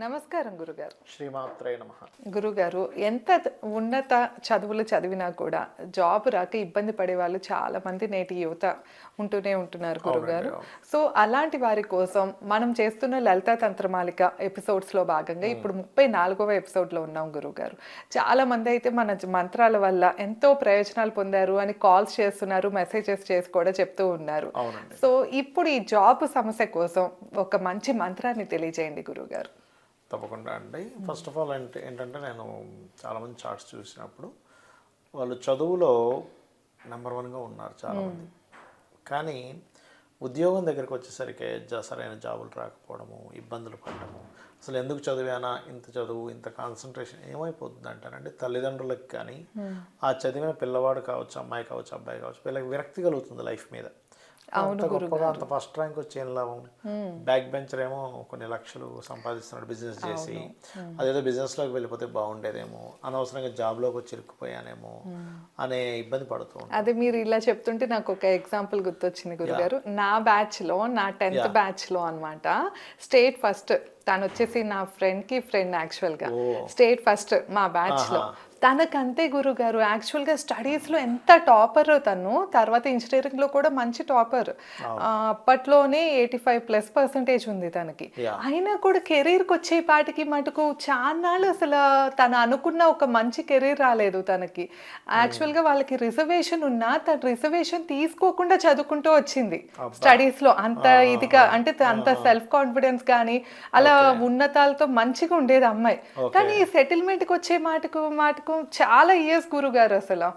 నమస్కారం గురుగారు. శ్రీమాత్రే నమ. గురుగారు ఎంత ఉన్నత చదువులు చదివినా కూడా జాబ్ రాక ఇబ్బంది పడే వాళ్ళు చాలా మంది నేటి యువత ఉంటూనే ఉంటున్నారు గురుగారు. సో అలాంటి వారి కోసం మనం చేస్తున్న లలిత తంత్రమాలిక ఎపిసోడ్స్లో భాగంగా ఇప్పుడు ముప్పై నాలుగవ ఎపిసోడ్లో ఉన్నాం గురుగారు. చాలా మంది అయితే మన మంత్రాల వల్ల ఎంతో ప్రయోజనాలు పొందారు అని కాల్స్ చేస్తున్నారు మెసేజెస్ చేసి కూడా చెప్తూ ఉన్నారు. సో ఇప్పుడు ఈ జాబ్ సమస్య కోసం ఒక మంచి మంత్రాన్ని తెలియజేయండి గురుగారు. తప్పకుండా అండి. ఫస్ట్ ఆఫ్ ఆల్ అంటే ఏంటంటే నేను చాలామంది చార్ట్స్ చూసినప్పుడు వాళ్ళు చదువులో నెంబర్ వన్గా ఉన్నారు చాలామంది. కానీ ఉద్యోగం దగ్గరికి వచ్చేసరికి జ- సరైన జాబులు రాకపోవడము ఇబ్బందులు పడడము అసలు ఎందుకు చదివానా ఇంత చదువు ఇంత కాన్సన్ట్రేషన్ ఏమైపోతుంది అంటారంటే తల్లిదండ్రులకు కానీ ఆ చదివిన పిల్లవాడు కావచ్చు అమ్మాయి కావచ్చు అబ్బాయి కావచ్చు వీళ్ళకి విరక్తి కలుగుతుంది లైఫ్ మీద. అంత గొప్పగా అంత ఫస్ట్ ర్యాంక్ వచ్చి ఏం లాభం? బ్యాక్ బెంచర్ ఏమో కొన్ని లక్షలు సంపాదిస్తున్నాడు బిజినెస్ చేసి. అదేదో business లోకి వెళ్ళిపోతే బాగుండేదేమో అనవసరంగా జాబ్లోకి వచ్చి ఇరుక్కుపోయానేమో అనే ఇబ్బంది పడుతూ. అదే మీరు ఇలా చెప్తుంటే నాకు ఒక ఎగ్జాంపుల్ గుర్తొచ్చింది గురుగారు. నా బ్యాచ్లో నా టెన్త్ బ్యాచ్లో అన్నమాట స్టేట్ ఫస్ట్ తను వచ్చేసి నా ఫ్రెండ్కి ఫ్రెండ్ యాక్చువల్గా. స్టేట్ ఫస్ట్ మా బ్యాచ్లో తనకంతే గురుగారు. యాక్చువల్గా స్టడీస్లో ఎంత టాపర్ తను తర్వాత ఇంజనీరింగ్లో కూడా మంచి టాపర్. అప్పట్లోనే ఎయిటీ ఫైవ్ ప్లస్ పర్సెంటేజ్ ఉంది తనకి. అయినా కూడా కెరీర్కి వచ్చే పాటికి మటుకు చాన్నాళ్ళు అసలు తను అనుకున్న ఒక మంచి కెరీర్ రాలేదు తనకి. యాక్చువల్గా వాళ్ళకి రిజర్వేషన్ ఉన్నా తన రిజర్వేషన్ తీసుకోకుండా చదువుకుంటూ వచ్చింది స్టడీస్లో అంత ఇదిగా అంటే అంత సెల్ఫ్ కాన్ఫిడెన్స్ కానీ అలా ఉన్నతాలతో మంచిగా ఉండేది అమ్మాయి. కానీ సెటిల్మెంట్కి వచ్చే మాటకు మాటకు చాలా ఇయర్స్ గురుగారు అసలు.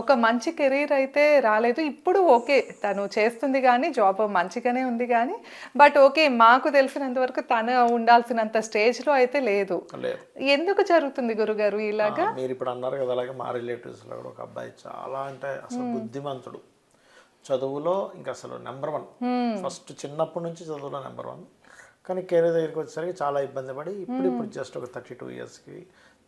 ఒక మంచి కెరీర్ అయితే రాలేదు. ఇప్పుడు ఓకే తను చేస్తుంది కానీ జాబ్ మంచిగానే ఉంది కానీ బట్ ఓకే మాకు తెలిసినంత వరకు తను ఉండాల్సినంత స్టేజ్లో అయితే లేదు. ఎందుకు జరుగుతుంది గురుగారు ఇలాగా? మీరు ఇప్పుడు అన్నారు కదా అలాగే మా రిలేటివ్స్లో కూడా ఒక అబ్బాయి చాలా అంటే అసలు బుద్ధిమంతుడు. చదువులో ఇంకా అసలు నెంబర్ వన్ ఫస్ట్ చిన్నప్పటి నుంచి చదువులో నెంబర్ వన్ కానీ కెరీర్ దగ్గరికి వచ్చేసరికి చాలా ఇబ్బంది పడి ఇప్పుడు ఇప్పుడు జస్ట్ ఒక థర్టీ టూ ఇయర్స్కి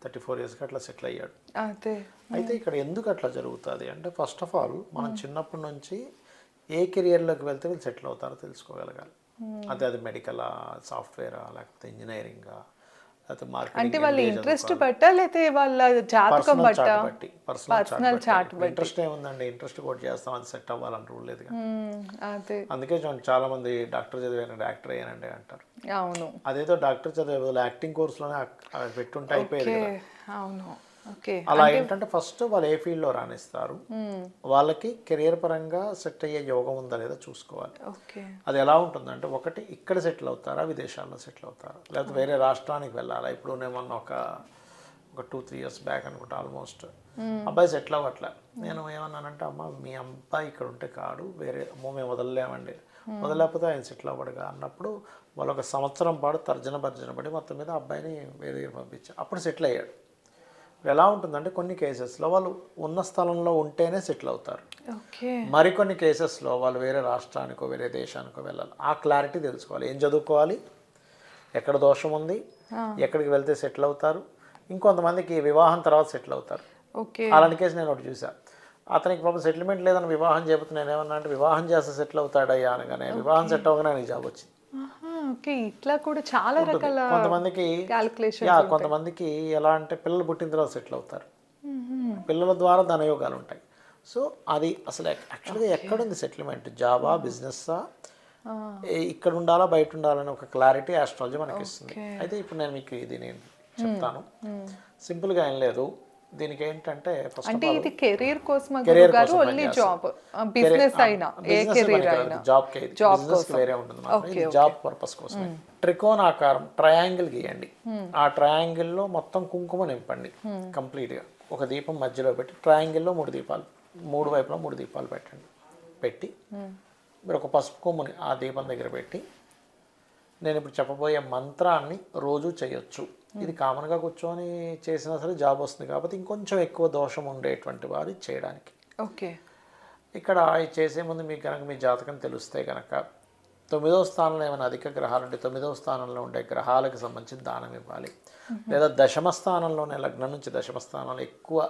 థర్టీ ఫోర్ ఇయర్స్కి అట్లా సెటిల్ అయ్యాడు. అదే. అయితే ఇక్కడ ఎందుకు అట్లా జరుగుతుంది అంటే ఫస్ట్ ఆఫ్ ఆల్ మనం చిన్నప్పటి నుంచి ఏ కెరియర్లోకి వెళ్తే వీళ్ళు సెటిల్ అవుతారో తెలుసుకోగలగాలి. అదే అది మెడికలా సాఫ్ట్వేరా లేకపోతే ఇంజనీరింగా అంటే వాళ్ళ ఇంట్రెస్ట్ బట్టా లేకపోతే వాళ్ళ జాతకం బట్టా? బట్టి పర్సనల్ చార్ట్ ఇంట్రెస్ట్ ఏముందండి? ఇంట్రెస్ట్ కూడా చేస్తాం అది సెట్ అవ్వాలని రూల్ లేదు అదే. అందుకే చూడండి చాలా మంది డాక్టర్ చదివాను యాక్టర్ అయ్యానండి అంటారు. అవును. అదేదో డాక్టర్ చదివే యాక్టింగ్ కోర్సులోనే పెట్టుంటే అయిపోయేది అవును. అలా ఏంటంటే ఫస్ట్ వాళ్ళు ఏ ఫీల్డ్లో రాణిస్తారు? వాళ్ళకి కెరియర్ పరంగా సెట్ అయ్యే యోగం ఉందా లేదా చూసుకోవాలి. ఓకే. అది ఎలా ఉంటుందంటే ఒకటి ఇక్కడ సెటిల్ అవుతారా విదేశాల్లో సెటిల్ అవుతారా? లేకపోతే వేరే రాష్ట్రానికి వెళ్ళాలా? ఇప్పుడు నేను ఒక ఒక టూ త్రీ ఇయర్స్ బ్యాక్ అనుకుంటా ఆల్మోస్ట్ అబ్బాయి సెటిల్ అవ్వట్లే. నేను ఏమన్నానంటే అమ్మ మీ అబ్బాయి ఇక్కడ ఉంటే కాడు వేరే అమ్మో మేము వదలలేమండి. వదలలేకపోతే ఆయన సెటిల్ అవ్వడుగా అన్నప్పుడు వాళ్ళు ఒక సంవత్సరం పాటు తర్జన భర్జన పడి మొత్తం మీద అబ్బాయిని వేరే దగ్గర పంపించారు అప్పుడు సెటిల్ అయ్యాడు. ఎలా ఉంటుందంటే కొన్ని కేసెస్లో వాళ్ళు ఉన్న స్థలంలో ఉంటేనే సెటిల్ అవుతారు. మరికొన్ని కేసెస్లో వాళ్ళు వేరే రాష్ట్రానికో వేరే దేశానికో వెళ్ళాలి. ఆ క్లారిటీ తెలుసుకోవాలి. ఏం చదువుకోవాలి? ఎక్కడ దోషం ఉంది? ఎక్కడికి వెళ్తే సెటిల్ అవుతారు? ఇంకొంతమందికి వివాహం తర్వాత సెటిల్ అవుతారు. అలాంటి కేసు నేను ఒకటి చూసా అతనికి పాపం సెటిల్మెంట్ లేదని వివాహం చేయబోతే నేను ఏమన్నా అంటే వివాహం చేస్తే సెటిల్ అవుతాడయ్యా అనగానే వివాహం సెట్ అవ్వగానే జాబ్ వచ్చింది. ఓకే ఇట్లా కూడా చాలా రకాల కొంతమందికి క్యాలిక్యులేషన్ కొంతమందికి ఎలా అంటే పిల్లలు పుట్టిన తర్వాత సెటిల్ అవుతారు. పిల్లల ద్వారా ధనయోగాలు ఉంటాయి సో అది అసలు యాక్చువల్గా ఎక్కడుంది సెటిల్మెంట్? జాబా బిజినెస్సా? ఇక్కడ ఉండాలా బయట ఉండాలని ఒక క్లారిటీ ఆస్ట్రాలజీ మనకి ఇస్తుంది అయితే ఇప్పుడు నేను మీకు ఇది నేను చెప్తాను. సింపుల్గా ఏం లేదు. దీనికి ఏంటంటే అంటే ఇది కెరీర్ కోసం కెరీర్ గారు ఓన్లీ జాబ్ బిజినెస్ అయినా ఏ కెరీర్ అయినా. జాబ్ బిజినెస్ వేరే ఉంటుంది. ఇది జాబ్ పర్పస్ కోసం త్రికోణ ఆకారం ట్రయాంగిల్ గీయండి. ఆ ట్రయాంగిల్లో మొత్తం కుంకుమ నింపండి. కంప్లీట్గా ఒక దీపం మధ్యలో పెట్టి ట్రయాంగిల్లో మూడు దీపాలు మూడు వైపులా మూడు దీపాలు పెట్టండి. పెట్టి మీరు ఒక పసుపు కొమ్ముని ఆ దీపం దగ్గర పెట్టి నేను ఇప్పుడు చెప్పబోయే మంత్రాన్ని రోజు చేయొచ్చు. ఇది కామన్గా కూర్చొని చేసినా సరే జాబ్ వస్తుంది కాబట్టి ఇంకొంచెం ఎక్కువ దోషం ఉండేటువంటి వారు చేయడానికి. ఓకే. ఇక్కడ ఇది చేసే ముందు మీకు కనుక మీ జాతకం తెలిస్తే కనుక తొమ్మిదవ స్థానంలో ఏమైనా అధిక గ్రహాలు ఉంటే తొమ్మిదవ స్థానంలో ఉండే గ్రహాలకు సంబంధించి దానం ఇవ్వాలి. లేదా దశమ స్థానంలోనే లగ్నం నుంచి దశమ స్థానంలో ఎక్కువ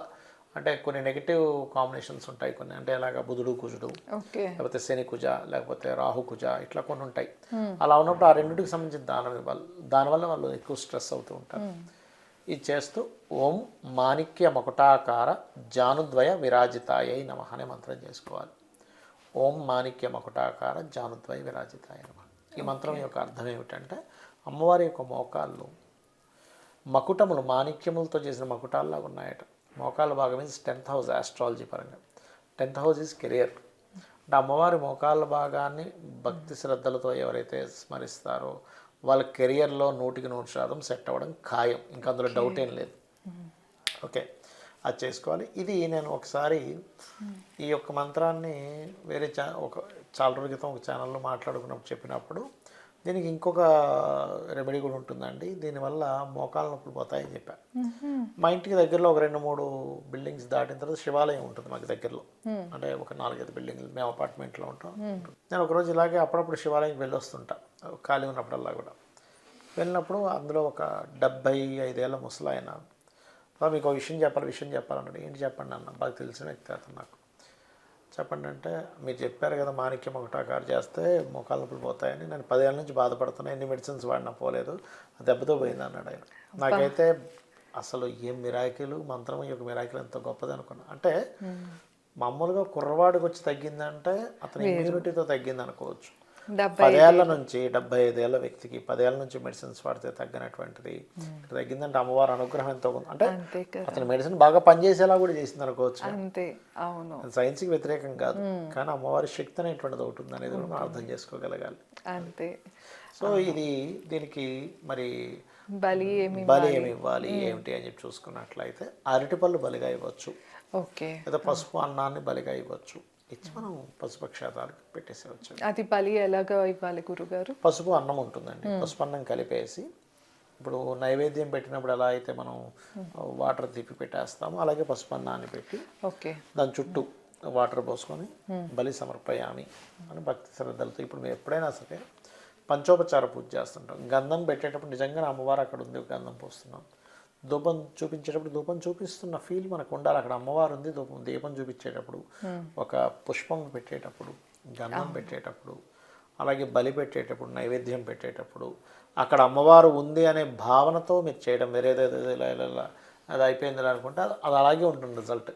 అంటే కొన్ని నెగిటివ్ కాంబినేషన్స్ ఉంటాయి. కొన్ని అంటే ఎలాగ బుధుడు కుజుడు లేకపోతే శని కుజ లేకపోతే రాహు కుజ ఇట్లా కొన్ని ఉంటాయి. అలా ఉన్నప్పుడు ఆ రెండింటికి సంబంధించిన దానం ఇవ్వాలి దానివల్ల వాళ్ళు ఎక్కువ స్ట్రెస్ అవుతూ ఉంటారు. ఇది చేస్తూ ఓం మాణిక్య మకుటాకార జానుద్వయ విరాజితాయై నమ అనే మంత్రం చేసుకోవాలి. ఓం మాణిక్య మకుటాకార జానుద్వయ విరాజితాయ నమ. ఈ మంత్రం యొక్క అర్థం ఏమిటంటే అమ్మవారి యొక్క మోకాళ్ళు మకుటములు మాణిక్యములతో చేసిన మకుటాల్లాగా ఉన్నాయట. మోకాళ్ళ భాగం మీన్స్ టెన్త్ హౌస్ ఆస్ట్రాలజీ పరంగా. టెన్త్ హౌస్ ఈజ్ కెరియర్ అంటే అమ్మవారి మోకాళ్ళ భాగాన్ని భక్తి శ్రద్ధలతో ఎవరైతే స్మరిస్తారో వాళ్ళ కెరియర్లో నూటికి నూరు శాతం సెట్ అవ్వడం ఖాయం. ఇంకా అందులో డౌట్ ఏం లేదు. ఓకే. అది చేసుకోవాలి. ఇది నేను ఒకసారి ఈ యొక్క మంత్రాన్ని వేరే ఛా ఒక చాలా రోజుల క్రితం ఒక ఛానల్లో మాట్లాడుకున్నప్పుడు చెప్పినప్పుడు దీనికి ఇంకొక రెమెడీ కూడా ఉంటుందండి. దీనివల్ల మోకాళ్ళ నొప్పులు పోతాయని చెప్పాను మా ఇంటికి దగ్గరలో ఒక రెండు మూడు బిల్డింగ్స్ దాటిన తర్వాత శివాలయం ఉంటుంది మాకు దగ్గరలో. అంటే ఒక నాలుగైదు బిల్డింగ్లు మేము అపార్ట్మెంట్లో ఉంటాం. నేను ఒకరోజు ఇలాగే అప్పుడప్పుడు శివాలయంకి వెళ్ళి వస్తుంటా ఖాళీ ఉన్నప్పుడల్లా కూడా. వెళ్ళినప్పుడు అందులో ఒక డెబ్బై ఐదేళ్ళ ముసలాయన "బాబు, మీకు ఒక విషయం చెప్పాలి విషయం చెప్పాలన్నాడు ఏంటి చెప్పండి అన్న? బాగా తెలిసిన వ్యక్తి అతను నాకు. చెప్పండి అంటే మీరు చెప్పారు కదా మాణిక్యం ఒకటాకారు చేస్తే మోకాళ్ళ నొప్పులు పోతాయని. నేను పదేళ్ళ నుంచి బాధపడుతున్నా ఎన్ని మెడిసిన్స్ వాడినా పోలేదు. దెబ్బతో పోయింది అన్నాడు ఆయన. నాకైతే అసలు ఏం మిరాకిలు మంత్రం యొక్క మిరాకిల్ ఎంత గొప్పది అనుకున్నా. అంటే మామూలుగా కుర్రవాడికి వచ్చి తగ్గిందంటే అతని ఇమ్యూనిటీతో తగ్గింది అనుకోవచ్చు. పదేళ్ళ నుంచి డెబ్బై ఐదేళ్ళ వ్యక్తికి పదేళ్ళ నుంచి మెడిసిన్స్ వాడితే తగ్గినటువంటిది. తగ్గిందంటే అమ్మవారి అనుగ్రహం ఎంతో ఉంది అంటే అతని మెడిసిన్ బాగా పనిచేసేలా కూడా చేసింది అనుకోవచ్చు. అంతే అవును. సైన్స్కి వ్యతిరేకం కాదు. కానీ అమ్మవారి శక్తి అనేటువంటిది ఒకటి ఉంది అనేది మనం అర్థం చేసుకోగలగాలి. అంతే. సో ఇది దీనికి మరి బలి ఏమి బలి ఏమి ఇవ్వాలి? ఏమిటి అని చెప్పి చూసుకున్నట్లయితే అరటిపళ్ళు బలిగా ఇవ్వచ్చు. ఓకే. లేదా పసుపు అన్నాన్ని బలిగా ఇవ్వచ్చు. ఇచ్చి మనం పసుపు క్షేత్రాలకు పెట్టేసేవచ్చు అది బలి ఎలాగా ఇవ్వాలి గురుగారు? పసుపు అన్నం ఉంటుందండి. పసుపు అన్నం కలిపేసి ఇప్పుడు నైవేద్యం పెట్టినప్పుడు ఎలా అయితే మనం వాటర్ తిప్పి పెట్టేస్తామో అలాగే పసుపు అన్నాన్ని పెట్టి ఓకే. దాని చుట్టూ వాటర్ పోసుకొని బలి సమర్పయామి అని భక్తి శ్రద్ధలతో ఇప్పుడు మేము ఎప్పుడైనా సరే పంచోపచార పూజ చేస్తుంటాం. గంధం పెట్టేటప్పుడు నిజంగా అమ్మవారు అక్కడ ఉంది గంధం పోస్తున్నాం. ధూపం చూపించేటప్పుడు ధూపం చూపిస్తున్న ఫీల్ మనకు ఉండాలి. అక్కడ అమ్మవారు ఉంది ధూపం దీపం చూపించేటప్పుడు ఒక పుష్పం పెట్టేటప్పుడు గంధం పెట్టేటప్పుడు అలాగే బలి పెట్టేటప్పుడు నైవేద్యం పెట్టేటప్పుడు అక్కడ అమ్మవారు ఉంది అనే భావనతో మీరు చేయడం వేరేదేదో ఇలా ఇలా అది అయిపోయింది అనుకుంటే అది- అది అలాగే ఉంటుంది రిజల్ట్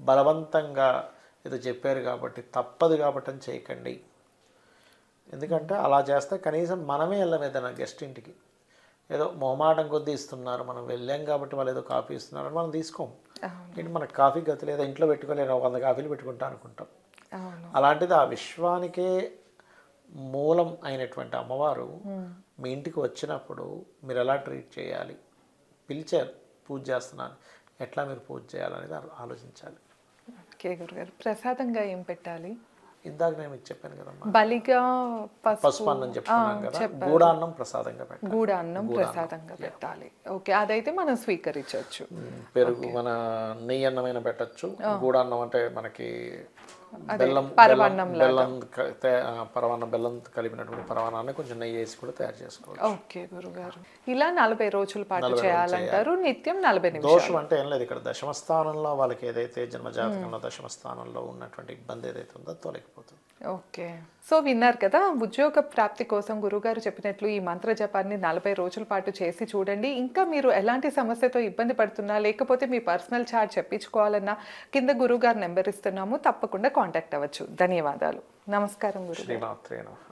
బలవంతంగా ఏదో చెప్పారు కాబట్టి తప్పదు కాబట్టి అని చేయకండి. ఎందుకంటే అలా చేస్తే కనీసం మనమే వెళ్ళం ఏదైనా గెస్ట్ ఇంటికి. ఏదో మొహమాటం కొద్దీ ఇస్తున్నారు మనం వెళ్ళాం కాబట్టి వాళ్ళు ఏదో కాఫీ ఇస్తున్నారు మనం తీసుకోం. ఏంటి మనకు కాఫీ గతి లేదా ఇంట్లో పెట్టుకోలేను ఒక వంద కాఫీలు పెట్టుకుంటా అనుకుంటాం. అలాంటిది ఆ విశ్వానికే మూలం అయినటువంటి అమ్మవారు మీ ఇంటికి వచ్చినప్పుడు మీరు ఎలా ట్రీట్ చేయాలి? పిలిచారు పూజ చేస్తున్నాను. ఎట్లా మీరు పూజ చేయాలనేది ఆలోచించాలి. ఓకే గురుగారు. ప్రసాదంగా ఏం పెట్టాలి? ఇందాక నేను మీకు చెప్పాను కదమ్మా. బలిగా పసుపు. అన్నం చెప్పుకున్నాం కదా. గూడాన్నం ప్రసాదంగా పెట్టాలి. గూడ అన్నం ప్రసాదంగా పెట్టాలి. ఓకే అదైతే మనం స్వీకరించవచ్చు. పెరుగు మన నెయ్యి అన్నమైన పెట్టచ్చు. గూడాన్నం అంటే మనకి బెల్లం పరమాన్నం బెల్లం పరమాన్నం బెల్లం కలిపినటువంటి పరమాన్నాన్ని కొంచెం నెయ్యి వేసి కూడా తయారు చేసుకోవచ్చు. ఓకే గురుగారు. ఇలా నలభై రోజుల పాటు చేయాలంటారు నిత్యం నలభై దోషం అంటే ఏం లేదు ఇక్కడ దశమ స్థానంలో వాళ్ళకి ఏదైతే జన్మజాతకంలో దశమ స్థానంలో ఉన్నటువంటి ఇబ్బంది ఏదైతే ఉందో తొలగిపోతుంది. ఓకే. సో విన్నారు కదా ఉద్యోగ ప్రాప్తి కోసం గురుగారు చెప్పినట్లు ఈ మంత్ర జపాన్ని నలభై రోజుల పాటు చేసి చూడండి. ఇంకా మీరు ఎలాంటి సమస్యతో ఇబ్బంది పడుతున్నా లేకపోతే మీ పర్సనల్ చార్ట్ చెప్పించుకోవాలన్నా కింద గురుగారు నెంబర్ ఇస్తున్నాము తప్పకుండా కాంటాక్ట్ అవ్వచ్చు. ధన్యవాదాలు. నమస్కారం గురు శ్రీమాత్రే నమః.